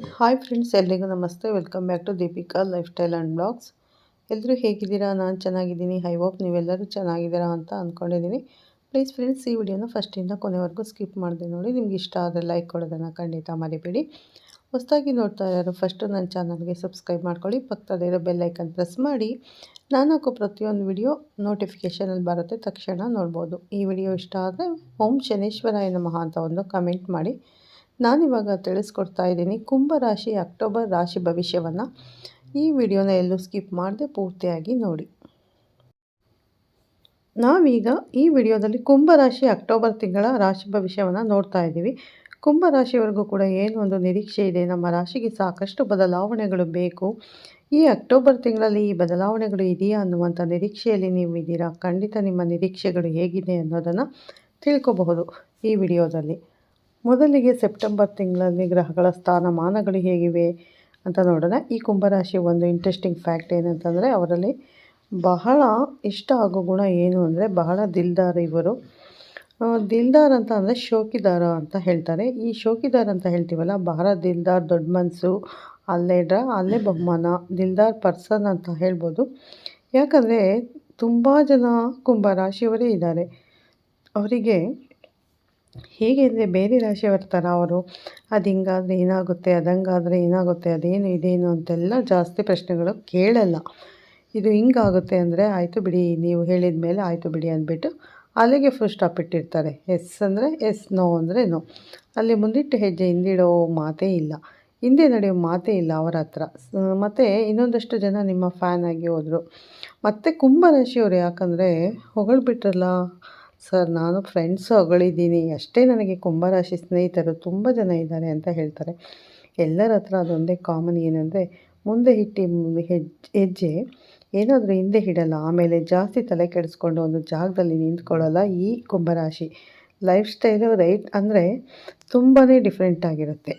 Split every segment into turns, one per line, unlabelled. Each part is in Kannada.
ಹಾಯ್ ಫ್ರೆಂಡ್ಸ್ ಎಲ್ರಿಗೂ ನಮಸ್ತೆ. Welcome back to Deepika lifestyle and blogs ಎಲ್ಲರೂ ಹೇಗಿದ್ದೀರಾ? ನಾನು ಚೆನ್ನಾಗಿದ್ದೀನಿ. ಐ ಹೋಪ್ ನೀವೆಲ್ಲರೂ ಚೆನ್ನಾಗಿದ್ದೀರಾ ಅಂತ ಅಂದ್ಕೊಂಡಿದ್ದೀನಿ ಪ್ಲೀಸ್ ಫ್ರೆಂಡ್ಸ್ ಈ ವಿಡಿಯೋನ ಫಸ್ಟಿಂದ ಕೊನೆವರೆಗೂ ಸ್ಕಿಪ್ ಮಾಡಿದೆ ನೋಡಿ. ನಿಮ್ಗೆ ಇಷ್ಟ ಆದರೆ ಲೈಕ್ ಕೊಡೋದನ್ನು ಖಂಡಿತ ಮರಿಬೇಡಿ. ಹೊಸದಾಗಿ ನೋಡ್ತಾ ಇರೋರು ಫಸ್ಟು ನನ್ನ ಚಾನಲ್ಗೆ ಸಬ್ಸ್ಕ್ರೈಬ್ ಮಾಡ್ಕೊಳ್ಳಿ. ಪಕ್ಕದಲ್ಲಿರೋ ಬೆಲ್ಲೈಕನ್ ಪ್ರೆಸ್ ಮಾಡಿ. ನಾನು ಹಾಕೋ ಪ್ರತಿಯೊಂದು ವಿಡಿಯೋ ನೋಟಿಫಿಕೇಷನಲ್ಲಿ ಬರುತ್ತೆ. ತಕ್ಷಣ ನೋಡ್ಬೋದು. ಈ ವಿಡಿಯೋ ಇಷ್ಟ ಆದರೆ ಓಂ ಶನೇಶ್ವರಾಯ ನಮಃ ಅಂತ ಒಂದು ಕಮೆಂಟ್ ಮಾಡಿ. ನಾನಿವಾಗ ತಿಳಿಸ್ಕೊಡ್ತಾ ಇದ್ದೀನಿ, ಕುಂಭರಾಶಿ ಅಕ್ಟೋಬರ್ ರಾಶಿ ಭವಿಷ್ಯವನ್ನು. ಈ ವಿಡಿಯೋನ ಎಲ್ಲೂ ಸ್ಕಿಪ್ ಮಾಡದೆ ಪೂರ್ತಿಯಾಗಿ ನೋಡಿ. ನಾವೀಗ ಈ ವಿಡಿಯೋದಲ್ಲಿ ಕುಂಭರಾಶಿ ಅಕ್ಟೋಬರ್ ತಿಂಗಳ ರಾಶಿ ಭವಿಷ್ಯವನ್ನು ನೋಡ್ತಾ ಇದ್ದೀವಿ. ಕುಂಭರಾಶಿಯವರೆಗೂ ಕೂಡ ಏನು ಒಂದು ನಿರೀಕ್ಷೆ ಇದೆ, ನಮ್ಮ ರಾಶಿಗೆ ಸಾಕಷ್ಟು ಬದಲಾವಣೆಗಳು ಬೇಕು. ಈ ಅಕ್ಟೋಬರ್ ತಿಂಗಳಲ್ಲಿ ಈ ಬದಲಾವಣೆಗಳು ಇದೆಯಾ ಅನ್ನುವಂಥ ನಿರೀಕ್ಷೆಯಲ್ಲಿ ನೀವು ಇದ್ದೀರಾ? ಖಂಡಿತ ನಿಮ್ಮ ನಿರೀಕ್ಷೆಗಳು ಹೇಗಿದೆ ಅನ್ನೋದನ್ನು ತಿಳ್ಕೊಬಹುದು ಈ ವಿಡಿಯೋದಲ್ಲಿ. ಮೊದಲಿಗೆ ಸೆಪ್ಟೆಂಬರ್ ತಿಂಗಳಲ್ಲಿ ಗ್ರಹಗಳ ಸ್ಥಾನಮಾನಗಳು ಹೇಗಿವೆ ಅಂತ ನೋಡೋಣ. ಈ ಕುಂಭರಾಶಿ ಒಂದು ಇಂಟ್ರೆಸ್ಟಿಂಗ್ ಫ್ಯಾಕ್ಟ್ ಏನಂತಂದರೆ, ಅವರಲ್ಲಿ ಬಹಳ ಇಷ್ಟ ಆಗೋ ಗುಣ ಏನು ಅಂದರೆ, ಬಹಳ ದಿಲ್ದಾರ್ ಇವರು. ದಿಲ್ದಾರ್ ಅಂತ ಅಂದರೆ ಶೋಕಿದಾರ ಅಂತ ಹೇಳ್ತಾರೆ. ಈ ಶೋಕಿದಾರ್ ಅಂತ ಹೇಳ್ತೀವಲ್ಲ, ಬಹಳ ದಿಲ್ದಾರ್, ದೊಡ್ಡ ಮನಸ್ಸು ಅಲ್ಲೇ ಡ್ರ ಅಲ್ಲೇ ಬಹುಮಾನ, ದಿಲ್ದಾರ್ ಪರ್ಸನ್ ಅಂತ ಹೇಳ್ಬೋದು. ಯಾಕಂದರೆ, ತುಂಬ ಜನ ಕುಂಭ ರಾಶಿಯವರೇ ಇದ್ದಾರೆ. ಅವರಿಗೆ ಹೇಗೆ ಅಂದರೆ ಬೇರೆ ರಾಶಿ ಥರ ಅವರು, ಅದು ಹಿಂಗಾದರೆ ಏನಾಗುತ್ತೆ? ಅದಂಗಾದರೆ ಏನಾಗುತ್ತೆ? ಅದೇನು ಇದೇನು? ಅಂತೆಲ್ಲ ಜಾಸ್ತಿ ಪ್ರಶ್ನೆಗಳು ಕೇಳಲ್ಲ. ಇದು ಹಿಂಗಾಗುತ್ತೆ ಅಂದರೆ, ಆಯಿತು ಬಿಡಿ, ನೀವು ಹೇಳಿದ ಮೇಲೆ ಆಯಿತು ಬಿಡಿ ಅಂದ್ಬಿಟ್ಟು ಅಲ್ಲಿಗೆ ಫುಲ್ ಸ್ಟಾಪ್ ಇಟ್ಟಿರ್ತಾರೆ. ಎಸ್ ಅಂದರೆ ಎಸ್ ನೋ ಅಂದರೆ ನೋ ಅಲ್ಲಿ ಮುಂದಿಟ್ಟು ಹೆಜ್ಜೆ ಹಿಂದಿಡೋ ಮಾತೇ ಇಲ್ಲ. ಹಿಂದೆ ನಡೆಯೋ ಮಾತೇ ಇಲ್ಲ ಅವರ ಹತ್ರ. ಮತ್ತು ಇನ್ನೊಂದಷ್ಟು ಜನ ನಿಮ್ಮ ಫ್ಯಾನ್ ಆಗಿ ಹೋದರು. ಮತ್ತು ಕುಂಭರಾಶಿಯವರು ಯಾಕಂದರೆ ಹೊಗಳ್ಬಿಟ್ರಲ್ಲ. ಸರ್, ನಾನು ಫ್ರೆಂಡ್ಸು ಹೊಗಳಿದ್ದೀನಿ ಅಷ್ಟೇ ನನಗೆ ಕುಂಭರಾಶಿ ಸ್ನೇಹಿತರು ತುಂಬ ಜನ ಇದ್ದಾರೆ ಅಂತ ಹೇಳ್ತಾರೆ. ಎಲ್ಲರ ಹತ್ರ ಅದೊಂದೇ ಕಾಮನ್ ಏನಂದರೆ, ಮುಂದೆ ಇಟ್ಟು ಹೆಜ್ಜೆ ಹೆಜ್ಜೆ ಏನಾದರೂ ಹಿಂದೆ ಇಡಲ್ಲ ಆಮೇಲೆ ಜಾಸ್ತಿ ತಲೆ ಕೆಡಿಸ್ಕೊಂಡು ಒಂದು ಜಾಗದಲ್ಲಿ ನಿಂತ್ಕೊಳ್ಳಲ್ಲ ಈ ಕುಂಭರಾಶಿ. ಲೈಫ್ ಸ್ಟೈಲು ರೈಟ್ ಅಂದರೆ ತುಂಬಾ ಡಿಫ್ರೆಂಟ್ ಆಗಿರುತ್ತೆ.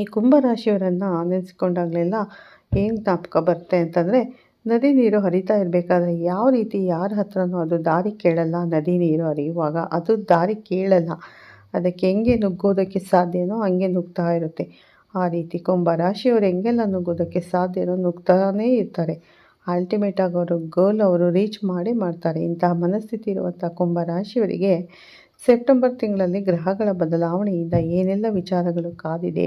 ಈ ಕುಂಭರಾಶಿಯವರನ್ನು ನೆನೆಸ್ಕೊಂಡಾಗಲೆಲ್ಲ ಏನು ಜ್ಞಾಪಕ ಬರುತ್ತೆ ಅಂತಂದರೆ ನದಿ ನೀರು ಹರಿತಾ ಇರಬೇಕಾದ್ರೆ ಯಾವ ರೀತಿ ಯಾರ ಹತ್ರನೂ ಅದು ದಾರಿ ಕೇಳಲ್ಲ. ನದಿ ನೀರು ಹರಿಯುವಾಗ ಅದು ದಾರಿ ಕೇಳಲ್ಲ. ಅದಕ್ಕೆ ಹೆಂಗೆ ನುಗ್ಗೋದಕ್ಕೆ ಸಾಧ್ಯನೋ ಹಂಗೆ ನುಗ್ತಾ ಇರುತ್ತೆ. ಆ ರೀತಿ ಕುಂಭ ರಾಶಿಯವರು ಹೆಂಗೆಲ್ಲ ನುಗ್ಗೋದಕ್ಕೆ ಸಾಧ್ಯನೋ ನುಗ್ತಾನೇ ಇರ್ತಾರೆ. ಅಲ್ಟಿಮೇಟ್ ಆಗಿ ಅವರು ಗೋಲ್ ಅವರು ರೀಚ್ ಮಾಡಿ ಮಾಡ್ತಾರೆ. ಇಂತಹ ಮನಸ್ಥಿತಿ ಇರುವಂಥ ಕುಂಭ ರಾಶಿಯವರಿಗೆ ಸೆಪ್ಟೆಂಬರ್ ತಿಂಗಳಲ್ಲಿ ಗ್ರಹಗಳ ಬದಲಾವಣೆಯಿಂದ ಏನೆಲ್ಲ ವಿಚಾರಗಳು ಕಾದಿದೆ,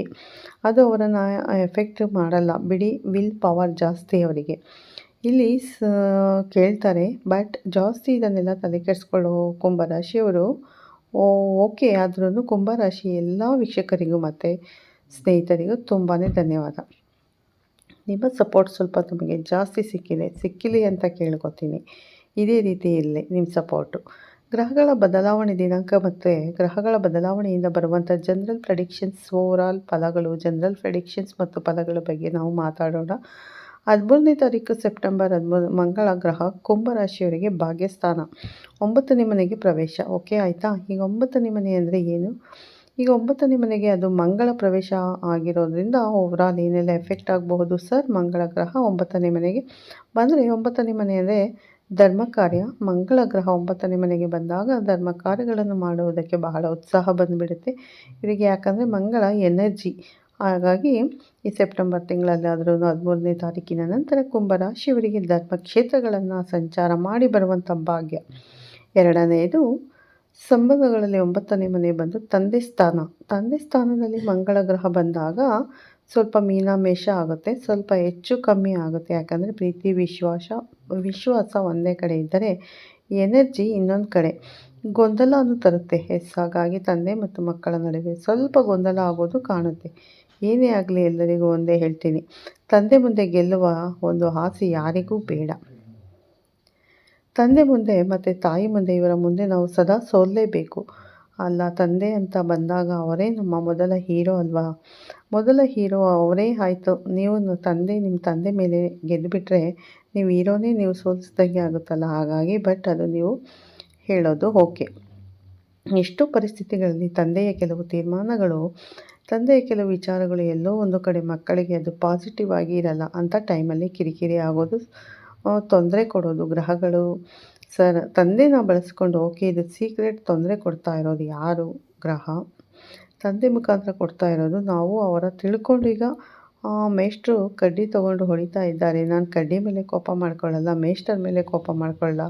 ಅದು ಅವರನ್ನು ಎಫೆಕ್ಟ್ ಮಾಡಲ್ಲ. ಬಿಡಿ ವಿಲ್ ಪವರ್ ಜಾಸ್ತಿ ಅವರಿಗೆ. ಇಲ್ಲಿ ಸ, ಕೇಳ್ತಾರೆ ಬಟ್ ಜಾಸ್ತಿ ಇದನ್ನೆಲ್ಲ ತಲೆ ಕೆಡಿಸ್ಕೊಳ್ಳೋ ಕುಂಭರಾಶಿಯವರು ಓಕೆ ಆದ್ರೂ ಕುಂಭರಾಶಿ ಎಲ್ಲ ವೀಕ್ಷಕರಿಗೂ ಮತ್ತು ಸ್ನೇಹಿತರಿಗೂ ತುಂಬಾ ಧನ್ಯವಾದ. ನಿಮ್ಮ ಸಪೋರ್ಟ್ ಸ್ವಲ್ಪ ನಮಗೆ ಜಾಸ್ತಿ ಸಿಕ್ಕಿದೆ, ಸಿಕ್ಕಿಲಿ ಅಂತ ಕೇಳ್ಕೊತೀನಿ. ಇದೇ ರೀತಿ ಇಲ್ಲಿ ನಿಮ್ಮ ಸಪೋರ್ಟು ಗ್ರಹಗಳ ಬದಲಾವಣೆ ದಿನಾಂಕ ಮತ್ತು ಗ್ರಹಗಳ ಬದಲಾವಣೆಯಿಂದ ಬರುವಂಥ ಜನರಲ್ ಪ್ರೆಡಿಕ್ಷನ್ಸ್ ಓವರಾಲ್ ಫಲಗಳು ಜನರಲ್ ಪ್ರೆಡಿಕ್ಷನ್ಸ್ ಮತ್ತು ಫಲಗಳ ಬಗ್ಗೆ ನಾವು ಮಾತಾಡೋಣ. ಹದಿಮೂರನೇ ತಾರೀಕು ಸೆಪ್ಟೆಂಬರ್ ಹದಿಮೂರು, ಮಂಗಳ ಗ್ರಹ ಕುಂಭರಾಶಿಯವರಿಗೆ ಭಾಗ್ಯಸ್ಥಾನ. ಒಂಬತ್ತನೇ ಮನೆಗೆ ಪ್ರವೇಶ. ಓಕೆ, ಆಯಿತಾ? ಈಗ ಒಂಬತ್ತನೇ ಮನೆ ಅಂದರೆ ಏನು? ಈಗ ಒಂಬತ್ತನೇ ಮನೆಗೆ ಅದು ಮಂಗಳ ಪ್ರವೇಶ ಆಗಿರೋದ್ರಿಂದ ಓವರಾಲ್ ಏನೆಲ್ಲ ಎಫೆಕ್ಟ್ ಆಗಬಹುದು? ಸರ್, ಮಂಗಳ ಗ್ರಹ ಒಂಬತ್ತನೇ ಮನೆಗೆ ಬಂದರೆ ಒಂಬತ್ತನೇ ಮನೆ ಅಂದರೆ ಧರ್ಮ ಕಾರ್ಯ. ಮಂಗಳ ಗ್ರಹ ಒಂಬತ್ತನೇ ಮನೆಗೆ ಬಂದಾಗ ಧರ್ಮ ಕಾರ್ಯಗಳನ್ನು ಮಾಡುವುದಕ್ಕೆ ಬಹಳ ಉತ್ಸಾಹ ಬಂದುಬಿಡುತ್ತೆ. ಇವರಿಗೆ ಯಾಕಂದರೆ ಮಂಗಳ ಎನರ್ಜಿ ಹಾಗಾಗಿ ಈ ಸೆಪ್ಟೆಂಬರ್ ತಿಂಗಳಲ್ಲಾದರೂ ಹದಿಮೂರನೇ ತಾರೀಕಿನ ನಂತರ ಕುಂಭರಾಶಿಯವರಿಗೆ ಧರ್ಮಕ್ಷೇತ್ರಗಳನ್ನು ಸಂಚಾರ ಮಾಡಿ ಬರುವಂಥ ಭಾಗ್ಯ. ಎರಡನೆಯದು ಸಂಬಂಧಗಳಲ್ಲಿ ಒಂಬತ್ತನೇ ಮನೆ ಬಂದು ತಂದೆ ಸ್ಥಾನ. ತಂದೆ ಸ್ಥಾನದಲ್ಲಿ ಮಂಗಳ ಗ್ರಹ ಬಂದಾಗ ಸ್ವಲ್ಪ ಮೀನಾಮೇಷ ಆಗುತ್ತೆ, ಸ್ವಲ್ಪ ಹೆಚ್ಚು ಕಮ್ಮಿ ಆಗುತ್ತೆ. ಯಾಕಂದರೆ ಪ್ರೀತಿ, ವಿಶ್ವಾಸ ವಿಶ್ವಾಸ ಒಂದೇ ಕಡೆ ಇದ್ದರೆ ಎನರ್ಜಿ ಇನ್ನೊಂದು ಕಡೆ. ಗೊಂದಲವನ್ನು ತರುತ್ತೆ. ಹಾಗಾಗಿ ತಂದೆ ಮತ್ತು ಮಕ್ಕಳ ನಡುವೆ ಸ್ವಲ್ಪ ಗೊಂದಲ ಆಗೋದು ಕಾಣುತ್ತೆ. ಏನೇ ಆಗಲಿ ಎಲ್ಲರಿಗೂ ಒಂದೇ ಹೇಳ್ತೀನಿ. ತಂದೆ ಮುಂದೆ ಗೆಲ್ಲುವ ಒಂದು ಆಸೆ ಯಾರಿಗೂ ಬೇಡ. ತಂದೆ ಮುಂದೆ ಮತ್ತು ತಾಯಿ ಮುಂದೆ ಇವರ ಮುಂದೆ ನಾವು ಸದಾ ಸೋಲ್ಲೇಬೇಕು. ಅಲ್ಲ, ತಂದೆ ಅಂತ ಬಂದಾಗ ಅವರೇ ನಮ್ಮ ಮೊದಲ ಹೀರೋ ಅಲ್ವಾ? ಮೊದಲ ಹೀರೋ ಅವರೇ ಆಯಿತು. ನೀವು ತಂದೆ, ನಿಮ್ಮ ತಂದೆ ಮೇಲೆ ಗೆದ್ದುಬಿಟ್ರೆ ನೀವು ಹೀರೋನೇ ನೀವು ಸೋಲಿಸ್ದಂಗೆ ಆಗುತ್ತಲ್ಲ. ಹಾಗಾಗಿ ಬಟ್ ಅದು ನೀವು ಹೇಳೋದು ಓಕೆ. ಎಷ್ಟೋ ಪರಿಸ್ಥಿತಿಗಳಲ್ಲಿ ತಂದೆಯ ಕೆಲವು ತೀರ್ಮಾನಗಳು ತಂದೆಯ ಕೆಲವು ವಿಚಾರಗಳು ಎಲ್ಲೋ ಒಂದು ಕಡೆ ಮಕ್ಕಳಿಗೆ ಅದು ಪಾಸಿಟಿವ್ ಆಗಿ ಇರಲ್ಲ ಅಂಥ ಟೈಮಲ್ಲಿ ಕಿರಿಕಿರಿ ಆಗೋದು ತೊಂದರೆ ಕೊಡೋದು. ಗ್ರಹಗಳು, ಸರ್, ತಂದೆನ ಬಳಸ್ಕೊಂಡು ಓಕೆ ಇದು ಸೀಕ್ರೆಟ್ ತೊಂದರೆ ಕೊಡ್ತಾ ಇರೋದು ಯಾರು? ಗ್ರಹ. ತಂದೆ ಮುಖಾಂತರ ಕೊಡ್ತಾ ಇರೋದು ನಾವು, ಅವರ ತಿಳ್ಕೊಂಡು ಈಗ ಮೇಷ್ಟ್ರು ಕಡ್ಡಿ ತೊಗೊಂಡು ಹೊಡಿತಾ ಇದ್ದಾರೆ. ನಾನು ಕಡ್ಡಿ ಮೇಲೆ ಕೋಪ ಮಾಡ್ಕೊಳ್ಳಲ್ಲ, ಮೇಷ್ಟರ್ ಮೇಲೆ ಕೋಪ ಮಾಡ್ಕೊಳ್ಳಲ್ಲ.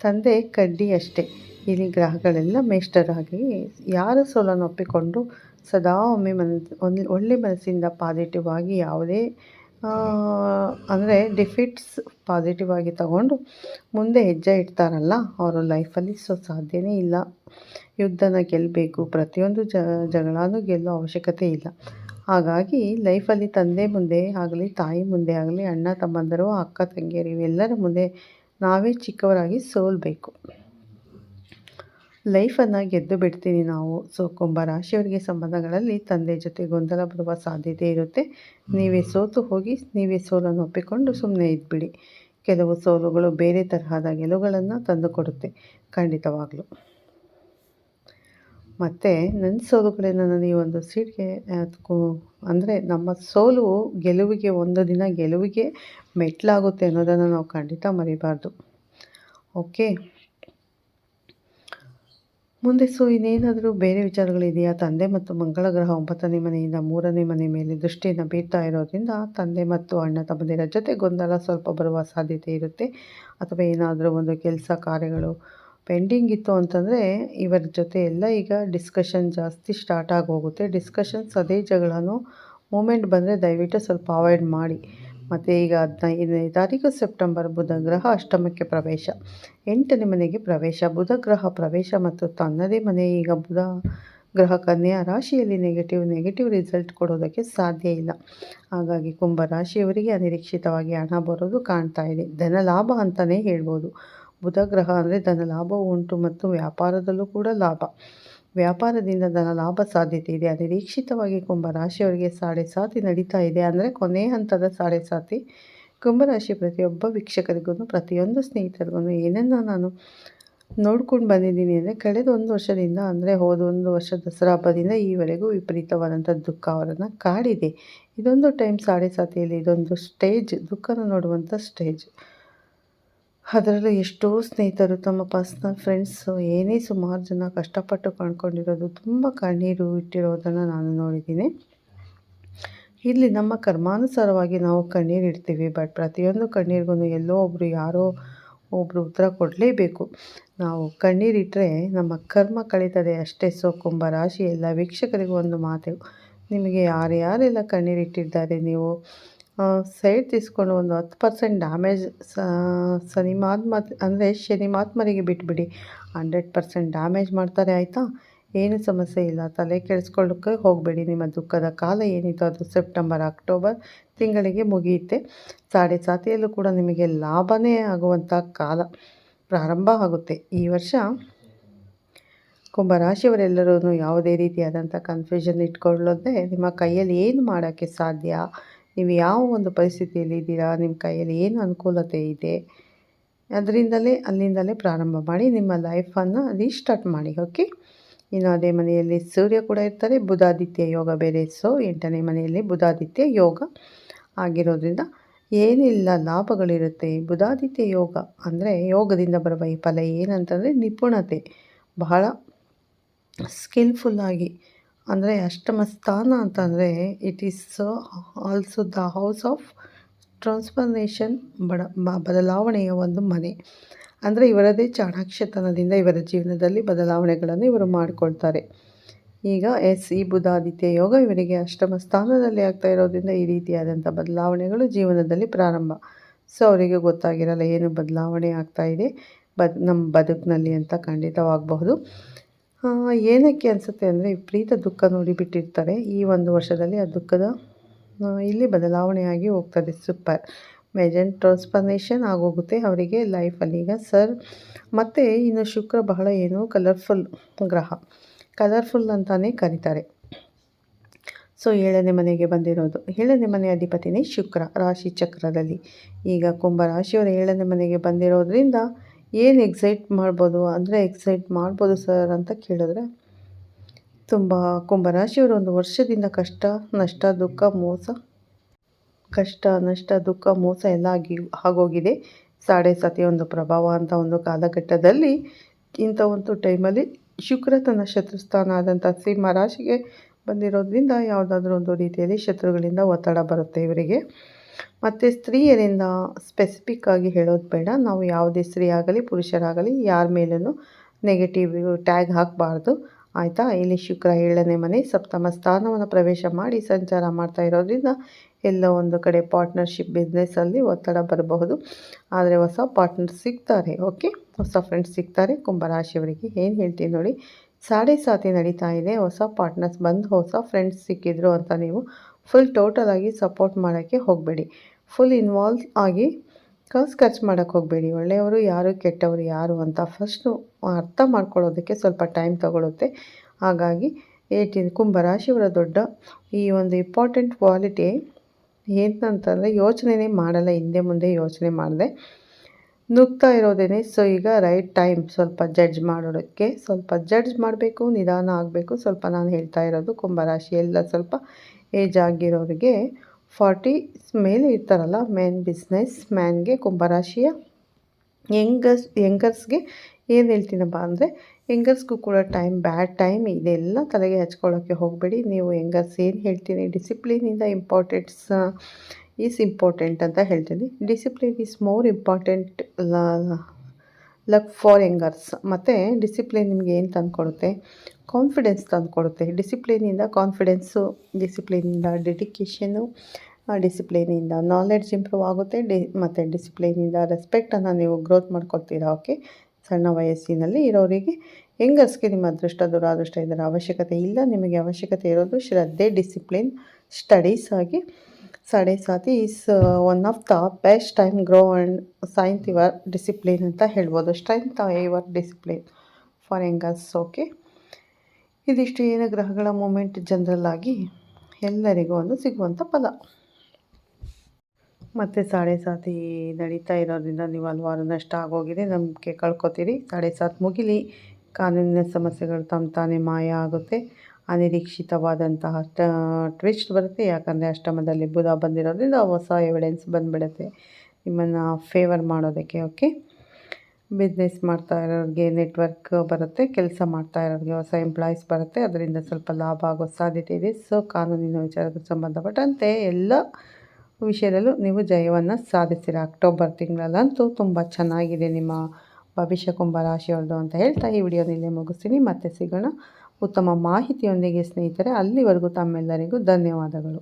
ತಂದೆ ಕಡ್ಡಿ ಅಷ್ಟೇ. ಇಲ್ಲಿ ಗ್ರಹಗಳೆಲ್ಲ ಮೇಷ್ಟರಾಗಿ ಯಾರ ಸೋಲನ್ನು ಒಪ್ಪಿಕೊಂಡು ಸದಾ ಒಮ್ಮೆ ಮನ ಒಳ್ಳೆ ಮನಸ್ಸಿಂದ ಪಾಸಿಟಿವ್ ಆಗಿ ಯಾವುದೇ ಅಂದರೆ ಡಿಫಿಟ್ಸ್ ಪಾಸಿಟಿವ್ ಆಗಿ ತಗೊಂಡು ಮುಂದೆ ಹೆಜ್ಜೆ ಇಡ್ತಾರಲ್ಲ ಅವರು ಲೈಫಲ್ಲಿ ಸೊ ಸಾಧ್ಯವೇ ಇಲ್ಲ. ಯುದ್ಧನ ಗೆಲ್ಲಬೇಕು ಪ್ರತಿಯೊಂದು ಜಗಳನೂ ಗೆಲ್ಲೋ ಅವಶ್ಯಕತೆ ಇಲ್ಲ. ಹಾಗಾಗಿ ಲೈಫಲ್ಲಿ ತಂದೆ ಮುಂದೆ ಆಗಲಿ, ತಾಯಿ ಮುಂದೆ ಆಗಲಿ, ಅಣ್ಣ, ತಮ್ಮಂದರು, ಅಕ್ಕ, ತಂಗಿಯರು, ಇವೆಲ್ಲರ ಮುಂದೆ ನಾವೇ ಚಿಕ್ಕವರಾಗಿ ಸೋಲ್ಬೇಕು. ಲೈಫನ್ನು ಗೆದ್ದು ಬಿಡ್ತೀನಿ ನಾವು. ಸೊ ಕುಂಭ ರಾಶಿಯವರಿಗೆ ಸಂಬಂಧಗಳಲ್ಲಿ ತಂದೆ ಜೊತೆ ಗೊಂದಲ ಬರುವ ಸಾಧ್ಯತೆ ಇರುತ್ತೆ. ನೀವೇ ಸೋತು ಹೋಗಿ ನೀವೇ ಸೋಲನ್ನು ಒಪ್ಪಿಕೊಂಡು ಸುಮ್ಮನೆ ಇದ್ಬಿಡಿ. ಕೆಲವು ಸೋಲುಗಳು ಬೇರೆ ತರಹದ ಗೆಲುವುಗಳನ್ನು ತಂದುಕೊಡುತ್ತೆ ಖಂಡಿತವಾಗಲೂ. ಮತ್ತು ನನ್ನ ಸೋಲುಗಳೇ ನಾನು ಈ ಒಂದು ಸೀಟ್ಗೆ ಅಂದರೆ ನಮ್ಮ ಸೋಲು ಗೆಲುವಿಗೆ ಒಂದು ದಿನ ಗೆಲುವಿಗೆ ಮೆಟ್ಲಾಗುತ್ತೆ ಅನ್ನೋದನ್ನು ನಾವು ಖಂಡಿತ ಮರಿಬಾರ್ದು. ಓಕೆ? ಮುಂದೆ ಸೊ, ಇನ್ನೇನಾದರೂ ಬೇರೆ ವಿಚಾರಗಳಿದೆಯಾ? ತಂದೆ ಮತ್ತು ಮಂಗಳ ಗ್ರಹ ಒಂಬತ್ತನೇ ಮನೆಯಿಂದ ಮೂರನೇ ಮನೆ ಮೇಲೆ ದೃಷ್ಟಿಯನ್ನು ಬೀರ್ತಾ ಇರೋದ್ರಿಂದ ತಂದೆ ಮತ್ತು ಅಣ್ಣ ತಮ್ಮದಿರ ಜೊತೆ ಗೊಂದಲ ಸ್ವಲ್ಪ ಬರುವ ಸಾಧ್ಯತೆ ಇರುತ್ತೆ. ಅಥವಾ ಏನಾದರೂ ಒಂದು ಕೆಲಸ ಕಾರ್ಯಗಳು ಪೆಂಡಿಂಗ್ ಇತ್ತು ಅಂತಂದರೆ ಇವರ ಜೊತೆ ಎಲ್ಲ ಈಗ ಡಿಸ್ಕಷನ್ ಜಾಸ್ತಿ ಸ್ಟಾರ್ಟ್ ಆಗಿ ಹೋಗುತ್ತೆ ಡಿಸ್ಕಷನ್ಸ್ ಅದೇ ಜಗಳನೂ ಮೂಮೆಂಟ್ ಬಂದರೆ ದಯವಿಟ್ಟು ಸ್ವಲ್ಪ ಅವಾಯ್ಡ್ ಮಾಡಿ. ಮತ್ತು ಈಗ ಹದಿನೈದನೇ ತಾರೀಕು ಸೆಪ್ಟೆಂಬರ್ ಬುಧ ಗ್ರಹ ಅಷ್ಟಮಕ್ಕೆ ಪ್ರವೇಶ. ಎಂಟನೇ ಮನೆಗೆ ಪ್ರವೇಶ. ಬುಧ ಗ್ರಹ ಪ್ರವೇಶ ಮತ್ತು ತನ್ನದೇ ಮನೆ ಈಗ ಬುಧ ಗ್ರಹ ಕನ್ಯಾ ರಾಶಿಯಲ್ಲಿ ನೆಗೆಟಿವ್ ನೆಗೆಟಿವ್ ರಿಸಲ್ಟ್ ಕೊಡೋದಕ್ಕೆ ಸಾಧ್ಯ ಇಲ್ಲ. ಹಾಗಾಗಿ ಕುಂಭ ರಾಶಿಯವರಿಗೆ ಅನಿರೀಕ್ಷಿತವಾಗಿ ಹಣ ಬರೋದು ಕಾಣ್ತಾ ಇದೆ. ಧನ ಲಾಭ ಅಂತಲೇ ಹೇಳ್ಬೋದು. ಬುಧ ಗ್ರಹ ಅಂದರೆ ಧನ ಲಾಭ ಉಂಟು ಮತ್ತು ವ್ಯಾಪಾರದಲ್ಲೂ ಕೂಡ ಲಾಭ. ವ್ಯಾಪಾರದಿಂದ ಧನ ಲಾಭ ಸಾಧ್ಯತೆ ಇದೆ. ಅನಿರೀಕ್ಷಿತವಾಗಿ ಕುಂಭರಾಶಿಯವರಿಗೆ ಸಾಡೆ ಸಾತಿ ನಡೀತಾ ಇದೆ. ಅಂದರೆ ಕೊನೆ ಹಂತದ ಸಾಡೆ ಸಾತಿ ಕುಂಭರಾಶಿ ಪ್ರತಿಯೊಬ್ಬ ವೀಕ್ಷಕರಿಗೂ, ಪ್ರತಿಯೊಂದು ಸ್ನೇಹಿತರಿಗೂ ಏನನ್ನು ನಾನು ನೋಡ್ಕೊಂಡು ಬಂದಿದ್ದೀನಿ ಅಂದರೆ ಕಳೆದ ಒಂದು ವರ್ಷದಿಂದ ಅಂದರೆ ಹೋದ ಒಂದು ವರ್ಷ ದಸರಾ ಹಬ್ಬದಿಂದ ಈವರೆಗೂ ವಿಪರೀತವಾದಂಥ ದುಃಖ ಅವರನ್ನು ಕಾಡಿದೆ. ಇದೊಂದು ಟೈಮ್ ಸಾಡೆ ಸಾತಿಯಲ್ಲಿ ಇದೊಂದು ಸ್ಟೇಜ್, ದುಃಖನ ನೋಡುವಂಥ ಸ್ಟೇಜ್. ಅದರಲ್ಲೂ ಎಷ್ಟೋ ಸ್ನೇಹಿತರು ತಮ್ಮ ಪರ್ಸ್ನಲ್ ಫ್ರೆಂಡ್ಸು ಏನೇ ಸುಮಾರು ಜನ ಕಷ್ಟಪಟ್ಟು ಕಂಡ್ಕೊಂಡಿರೋದು ತುಂಬ ಕಣ್ಣೀರು ಇಟ್ಟಿರೋದನ್ನು ನಾನು ನೋಡಿದ್ದೀನಿ. ಇಲ್ಲಿ ನಮ್ಮ ಕರ್ಮಾನುಸಾರವಾಗಿ ನಾವು ಕಣ್ಣೀರು ಇಡ್ತೀವಿ, ಬಟ್ ಪ್ರತಿಯೊಂದು ಕಣ್ಣೀರಿಗೂ ಎಲ್ಲೋ ಒಬ್ಬರು ಯಾರೋ ಒಬ್ಬರು ಉತ್ತರ ಕೊಡಲೇಬೇಕು. ನಾವು ಕಣ್ಣೀರಿಟ್ಟರೆ ನಮ್ಮ ಕರ್ಮ ಕಳೀತದೆ ಅಷ್ಟೇ. ಸೊ ಕುಂಭರಾಶಿ ಎಲ್ಲ ವೀಕ್ಷಕರಿಗೂ ಒಂದು ಮಾತು. ನಿಮಗೆ ಯಾರ್ಯಾರೆಲ್ಲ ಕಣ್ಣೀರಿಟ್ಟಿದ್ದಾರೆ? ನೀವು ಸೈಡ್ ತೀಸ್ಕೊಂಡು ಒಂದು ಹತ್ತು ಪರ್ಸೆಂಟ್ ಡ್ಯಾಮೇಜ್ ಶನಿ ಮಹಾತ್ಮ ಅಂದರೆ ಶನಿ ಮಹಾತ್ಮರಿಗೆ ಬಿಟ್ಬಿಡಿ. ಹಂಡ್ರೆಡ್ ಪರ್ಸೆಂಟ್ ಡ್ಯಾಮೇಜ್ ಮಾಡ್ತಾರೆ, ಆಯಿತಾ? ಏನು ಸಮಸ್ಯೆ ಇಲ್ಲ. ತಲೆ ಕೆಡಿಸ್ಕೊಳ್ಳೋಕ್ಕೆ ಹೋಗಬೇಡಿ. ನಿಮ್ಮ ದುಃಖದ ಕಾಲ ಏನಿತ್ತು ಅದು ಸೆಪ್ಟೆಂಬರ್, ಅಕ್ಟೋಬರ್ ತಿಂಗಳಿಗೆ ಮುಗಿಯುತ್ತೆ. ಸಾಡೆ ಸಾತಿಯಲ್ಲೂ ಕೂಡ ನಿಮಗೆ ಲಾಭನೇ ಆಗುವಂಥ ಕಾಲ ಪ್ರಾರಂಭ ಆಗುತ್ತೆ. ಈ ವರ್ಷ ಕುಂಭರಾಶಿಯವರೆಲ್ಲರೂ ಯಾವುದೇ ರೀತಿಯಾದಂಥ ಕನ್ಫ್ಯೂಷನ್ ಇಟ್ಕೊಳ್ಳೋದೇ ನಿಮ್ಮ ಕೈಯಲ್ಲಿ ಏನು ಮಾಡೋಕ್ಕೆ ಸಾಧ್ಯ? ನೀವು ಯಾವ ಒಂದು ಪರಿಸ್ಥಿತಿಯಲ್ಲಿ ಇದ್ದೀರಾ? ನಿಮ್ಮ ಕೈಯಲ್ಲಿ ಏನು ಅನುಕೂಲತೆ ಇದೆ? ಅದರಿಂದಲೇ, ಅಲ್ಲಿಂದಲೇ ಪ್ರಾರಂಭ ಮಾಡಿ, ನಿಮ್ಮ ಲೈಫನ್ನು ರೀಸ್ಟಾರ್ಟ್ ಮಾಡಿ ಓಕೆ ಇನ್ನು ಅದೇ ಮನೆಯಲ್ಲಿ ಸೂರ್ಯ ಕೂಡ ಇರ್ತಾರೆ, ಬುಧಾದಿತ್ಯ ಯೋಗ ಬೇರೆ. ಸೊ ಎಂಟನೇ ಮನೆಯಲ್ಲಿ ಬುಧಾದಿತ್ಯ ಯೋಗ ಆಗಿರೋದ್ರಿಂದ ಏನೆಲ್ಲ, ಲಾಭಗಳಿರುತ್ತೆ. ಬುಧಾದಿತ್ಯ ಯೋಗ ಅಂದರೆ ಯೋಗದಿಂದ ಬರುವ ಈ ಫಲ ಏನಂತಂದರೆ ನಿಪುಣತೆ. ಬಹಳ ಸ್ಕಿಲ್ಫುಲ್ಲಾಗಿ ಅಂದರೆ ಅಷ್ಟಮ ಸ್ಥಾನ ಅಂತಂದರೆ it is also the house of transformation ಬಡ ಬದಲಾವಣೆಯ ಒಂದು ಮನೆ. ಅಂದರೆ ಇವರದೇ ಚಾಣಾಕ್ಷತನದಿಂದ ಇವರ ಜೀವನದಲ್ಲಿ ಬದಲಾವಣೆಗಳನ್ನು ಇವರು ಮಾಡಿಕೊಳ್ತಾರೆ. ಈಗ ಎಸ್ ಈ ಬುಧಾದಿತ್ಯ ಯೋಗ ಇವರಿಗೆ ಅಷ್ಟಮ ಸ್ಥಾನದಲ್ಲಿ ಆಗ್ತಾ ಇರೋದ್ರಿಂದ ಈ ರೀತಿಯಾದಂಥ ಬದಲಾವಣೆಗಳು ಜೀವನದಲ್ಲಿ ಪ್ರಾರಂಭ. ಸೊ ಅವರಿಗೆ ಗೊತ್ತಾಗಿರಲ್ಲ ಏನು ಬದಲಾವಣೆ ಆಗ್ತಾ ಇದೆ. ಬದ್ ನಮ್ಮ ಬದುಕಿನಲ್ಲಿ ಅಂತ ಖಂಡಿತವಾಗಬಹುದು. ಏನಕ್ಕೆ ಅನಿಸುತ್ತೆ ಅಂದರೆ ವಿಪರೀತ ದುಃಖ ನೋಡಿಬಿಟ್ಟಿರ್ತಾರೆ ಈ ಒಂದು ವರ್ಷದಲ್ಲಿ ಆ ದುಃಖದ ಇಲ್ಲಿ ಬದಲಾವಣೆಯಾಗಿ ಹೋಗ್ತದೆ. ಸೂಪರ್. ಮೆಜೆಂಟ್ ಟ್ರಾನ್ಸ್ಫರ್ಮೇಷನ್ ಆಗೋಗುತ್ತೆ ಅವರಿಗೆ ಲೈಫಲ್ಲಿ ಈಗ ಸರ್ ಮತ್ತು ಇನ್ನು ಶುಕ್ರ ಬಹಳ ಏನು ಕಲರ್ಫುಲ್ ಗ್ರಹ. ಕಲರ್ಫುಲ್ ಅಂತಲೇ ಕರೀತಾರೆ. ಸೊ ಏಳನೇ ಮನೆಗೆ ಬಂದಿರೋದು. ಏಳನೇ ಮನೆ ಅಧಿಪತಿನೇ ಶುಕ್ರ ರಾಶಿ ಚಕ್ರದಲ್ಲಿ. ಈಗ ಕುಂಭ ರಾಶಿಯವರ ಏಳನೇ ಮನೆಗೆ ಬಂದಿರೋದ್ರಿಂದ ಏನು ಎಕ್ಸೈಟ್ ಮಾಡ್ಬೋದು? ಅಂದರೆ ಎಕ್ಸೈಟ್ ಮಾಡ್ಬೋದು ಸರ್ ಅಂತ ಕೇಳಿದ್ರೆ, ತುಂಬ ಕುಂಭರಾಶಿಯವರು ಒಂದು ವರ್ಷದಿಂದ ಕಷ್ಟ, ನಷ್ಟ, ದುಃಖ, ಮೋಸ, ಕಷ್ಟ, ನಷ್ಟ, ದುಃಖ, ಮೋಸ ಎಲ್ಲ ಆಗಿ, ಆಗೋಗಿದೆ. ಸಾಡೆ ಸತಿಯ ಒಂದು ಪ್ರಭಾವ ಅಂತ ಒಂದು ಕಾಲಘಟ್ಟದಲ್ಲಿ ಇಂಥ ಒಂದು ಟೈಮಲ್ಲಿ ಶುಕ್ರ ತನ್ನ ಶತ್ರುಸ್ಥಾನ ಆದಂಥ ಸಿಂಹ ರಾಶಿಗೆ ಬಂದಿರೋದ್ರಿಂದ ಯಾವುದಾದ್ರೂ ಒಂದು ರೀತಿಯಲ್ಲಿ ಶತ್ರುಗಳಿಂದ ಒತ್ತಡ ಬರುತ್ತೆ ಇವರಿಗೆ. ಮತ್ತು ಸ್ತ್ರೀಯರಿಂದ ಸ್ಪೆಸಿಫಿಕ್ ಆಗಿ ಹೇಳೋದು ಬೇಡ. ನಾವು ಯಾವುದೇ ಸ್ತ್ರೀ ಆಗಲಿ, ಪುರುಷರಾಗಲಿ ಯಾರ ಮೇಲೂ ನೆಗೆಟಿವ್ ಟ್ಯಾಗ್ ಹಾಕಬಾರ್ದು. ಆಯಿತಾ? ಇಲ್ಲಿ ಶುಕ್ರ ಏಳನೇ ಮನೆ, ಸಪ್ತಮ ಸ್ಥಾನವನ್ನು ಪ್ರವೇಶ ಮಾಡಿ ಸಂಚಾರ ಮಾಡ್ತಾ ಇರೋದ್ರಿಂದ ಎಲ್ಲೋ ಒಂದು ಕಡೆ ಪಾರ್ಟ್ನರ್ಶಿಪ್ ಬಿಸ್ನೆಸ್ಸಲ್ಲಿ ಒತ್ತಡ ಬರಬಹುದು. ಆದರೆ ಹೊಸ ಪಾರ್ಟ್ನರ್ ಸಿಗ್ತಾರೆ ಓಕೆ ಹೊಸ ಫ್ರೆಂಡ್ಸ್ ಸಿಗ್ತಾರೆ. ಕುಂಭರಾಶಿಯವರಿಗೆ ಏನು ಹೇಳ್ತೀನಿ ನೋಡಿ? ಸಾಡೆ ಸಾತಿ ನಡೀತಾ ಇದೆ. ಹೊಸ ಪಾರ್ಟ್ನರ್ಸ್ ಬಂದು ಹೊಸ ಫ್ರೆಂಡ್ಸ್ ಸಿಕ್ಕಿದ್ರು ಅಂತ ನೀವು ಫುಲ್ ಟೋಟಲ್ ಆಗಿ ಸಪೋರ್ಟ್ ಮಾಡೋಕ್ಕೆ ಹೋಗಬೇಡಿ. ಫುಲ್ ಇನ್ವಾಲ್ವ್ ಆಗಿ ಕಾಸು ಖರ್ಚು ಮಾಡೋಕ್ಕೆ ಹೋಗಬೇಡಿ. ಒಳ್ಳೆಯವರು ಯಾರು, ಕೆಟ್ಟವರು ಯಾರು ಅಂತ ಫಸ್ಟು ಅರ್ಥ ಮಾಡ್ಕೊಳ್ಳೋದಕ್ಕೆ ಸ್ವಲ್ಪ ಟೈಮ್ ತಗೊಳುತ್ತೆ. ಹಾಗಾಗಿ ಏಯ್ಟೀನ್ ಕುಂಭರಾಶಿಯವರ ದೊಡ್ಡ ಈ ಒಂದು ಇಂಪಾರ್ಟೆಂಟ್ ಕ್ವಾಲಿಟಿ ಏನಂತಂದರೆ ಯೋಚನೆನೇ ಮಾಡಲ್ಲ, ಹಿಂದೆ ಮುಂದೆ ಯೋಚನೆ ಮಾಡಿದೆ. ನುಗ್ತಾ ಇರೋದೇನೆ, ಸೊ ಈಗ ರೈಟ್ ಟೈಮ್ ಸ್ವಲ್ಪ ಜಡ್ಜ್ ಮಾಡೋದಕ್ಕೆ, ಸ್ವಲ್ಪ ಜಡ್ಜ್ ಮಾಡಬೇಕು, ನಿಧಾನ ಆಗಬೇಕು. ಸ್ವಲ್ಪ ನಾನು ಹೇಳ್ತಾ ಇರೋದು ಕುಂಭರಾಶಿ ಎಲ್ಲ ಸ್ವಲ್ಪ ಏಜ್ ಆಗಿರೋರಿಗೆ ಫಾರ್ಟಿ ಮೇಲೆ ಇರ್ತಾರಲ್ಲ ಮೇನ್ ಬಿಸ್ನೆಸ್ ಮ್ಯಾನ್ಗೆ ಕುಂಭರಾಶಿಯ ಯಂಗರ್ಸ್ ಯಂಗರ್ಸ್ಗೆ ಏನು ಹೇಳ್ತೀನಪ್ಪ ಅಂದರೆ ಯಂಗರ್ಸ್ಗೂ ಕೂಡ ಟೈಮ್ ಬ್ಯಾಡ್ ಟೈಮ್ ಇದೆಲ್ಲ ತಲೆಗೆ ಹಚ್ಕೊಳ್ಳೋಕ್ಕೆ ಹೋಗಬೇಡಿ. ನೀವು ಯಂಗರ್ಸ್ ಏನು ಹೇಳ್ತೀನಿ ಡಿಸಿಪ್ಲಿನಿಂದ ಇಂಪಾರ್ಟೆಂಟ್ಸ್ ಈಸ್ ಇಂಪಾರ್ಟೆಂಟ್ ಅಂತ ಹೇಳ್ತೀನಿ. Discipline is more important luck for youngers ಮತ್ತು ಡಿಸಿಪ್ಲಿನ್ ನಿಮಗೆ ಏನು ತಂದುಕೊಡುತ್ತೆ? ಕಾನ್ಫಿಡೆನ್ಸ್ ತಂದುಕೊಡುತ್ತೆ. ಡಿಸಿಪ್ಲಿನಿಂದ ಕಾನ್ಫಿಡೆನ್ಸು ಡಿಸಿಪ್ಲಿನಿಂದ ಡೆಡಿಕೇಷನು ಡಿಸಿಪ್ಲಿನಿಂದ ನಾಲೆಡ್ಜ್ ಇಂಪ್ರೂವ್ ಆಗುತ್ತೆ. ಡಿ, ಮತ್ತು ಡಿಸಿಪ್ಲಿನಿಂದ ರೆಸ್ಪೆಕ್ಟನ್ನು ನೀವು ಗ್ರೋತ್ ಮಾಡ್ಕೊಳ್ತೀರಾ ಓಕೆ ಸಣ್ಣ ವಯಸ್ಸಿನಲ್ಲಿ ಇರೋರಿಗೆ ಹೆಂಗಸ್ಗೆ ನಿಮ್ಮ ಅದೃಷ್ಟ, ದುರಾದೃಷ್ಟ ಇದರ ಅವಶ್ಯಕತೆ ಇಲ್ಲ. ನಿಮಗೆ ಅವಶ್ಯಕತೆ ಇರೋದು ಶ್ರದ್ಧೆ ಡಿಸಿಪ್ಲಿನ್ ಸ್ಟಡೀಸ್ ಆಗಿ ಸಾತಿ is one of the best time grow and ಸೈನ್ತ್ your discipline ಅಂತ ಹೇಳ್ಬೋದು. Strength your discipline for youngers okay ಇದಿಷ್ಟು ಏನು ಗ್ರಹಗಳ ಮೂಮೆಂಟ್ ಜನರಲ್ ಆಗಿ ಎಲ್ಲರಿಗೂ ಒಂದು ಸಿಗುವಂಥ ಫಲ ಮತ್ತು ಸಾಡೆ ಸಾತಿ ನಡೀತಾ ಇರೋದ್ರಿಂದ ನೀವು ಹಲವಾರು ನಷ್ಟ ಆಗೋಗಿದೆ, ನಂಬಿಕೆ ಕಳ್ಕೊತೀರಿ. ಸಾಡೆ ಸಾತ್ ಮುಗಿಲಿ. ಕಾನೂನಿನ ಸಮಸ್ಯೆಗಳು ತಮ್ಮ ತಾನೇ ಮಾಯ ಆಗುತ್ತೆ. ಅನಿರೀಕ್ಷಿತವಾದಂತಹ ಟ್ವಿಸ್ಟ್ ಬರುತ್ತೆ. ಯಾಕಂದರೆ ಅಷ್ಟಮದಲ್ಲಿ ಬುಧ ಬಂದಿರೋದ್ರಿಂದ ಹೊಸ ಎವಿಡೆನ್ಸ್ ಬಂದುಬಿಡುತ್ತೆ. ನಿಮ್ಮನ್ನು ಫೇವರ್ ಮಾಡೋದಕ್ಕೆ ಓಕೆ ಬಿಸ್ನೆಸ್ ಮಾಡ್ತಾ ಇರೋರಿಗೆ ನೆಟ್ವರ್ಕ್ ಬರುತ್ತೆ, ಕೆಲಸ ಮಾಡ್ತಾ ಇರೋರಿಗೆ ಹೊಸ ಎಂಪ್ಲಾಯೀಸ್ ಬರುತ್ತೆ. ಅದರಿಂದ ಸ್ವಲ್ಪ ಲಾಭ ಆಗೋ ಸಾಧ್ಯತೆ ಇದೆ. ಸೊ ಕಾನೂನಿನ ವಿಚಾರಕ್ಕೆ ಸಂಬಂಧಪಟ್ಟಂತೆ ಎಲ್ಲ ವಿಷಯದಲ್ಲೂ ನೀವು ಜಯವನ್ನು ಸಾಧಿಸಿರ. ಅಕ್ಟೋಬರ್ ತಿಂಗಳಲ್ಲಂತೂ ತುಂಬ ಚೆನ್ನಾಗಿದೆ ನಿಮ್ಮ ಭವಿಷ್ಯ ಕುಂಭ ರಾಶಿಯವ್ರದ್ದು ಅಂತ ಹೇಳ್ತಾ ಈ ವಿಡಿಯೋನ ಇಲ್ಲೇ ಮುಗಿಸ್ತೀನಿ. ಮತ್ತೆ ಸಿಗೋಣ. ಉತ್ತಮ ಮಾಹಿತಿಯೊಂದಿಗೆ ಸ್ನೇಹಿತರೆ ಅಲ್ಲಿವರೆಗೂ ತಮ್ಮೆಲ್ಲರಿಗೂ ಧನ್ಯವಾದಗಳು.